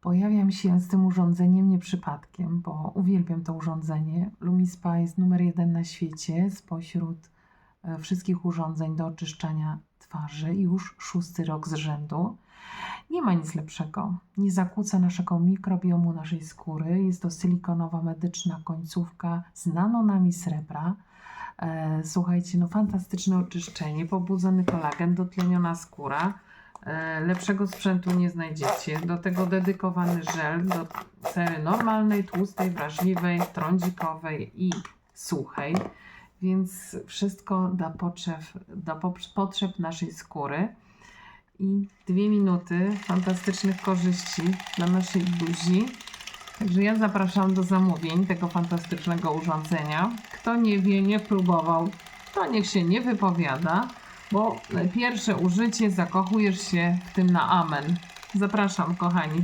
Pojawiam się z tym urządzeniem nie przypadkiem, bo uwielbiam to urządzenie. Lumispa jest numer jeden na świecie spośród e, wszystkich urządzeń do oczyszczania twarzy, już szósty rok z rzędu. Nie ma nic lepszego. Nie zakłóca naszego mikrobiomu naszej skóry. Jest to silikonowa medyczna końcówka z nanonami srebra. E, słuchajcie, no fantastyczne oczyszczenie, pobudzony kolagen, dotleniona skóra. E, lepszego sprzętu nie znajdziecie. Do tego dedykowany żel do cery normalnej, tłustej, wrażliwej, trądzikowej i suchej. Więc wszystko dla potrzeb, pop- potrzeb naszej skóry. I dwie minuty fantastycznych korzyści dla naszej buzi. Także ja zapraszam do zamówień tego fantastycznego urządzenia. Kto nie wie, nie próbował, to niech się nie wypowiada, bo pierwsze użycie zakochujesz się w tym na amen. Zapraszam, kochani.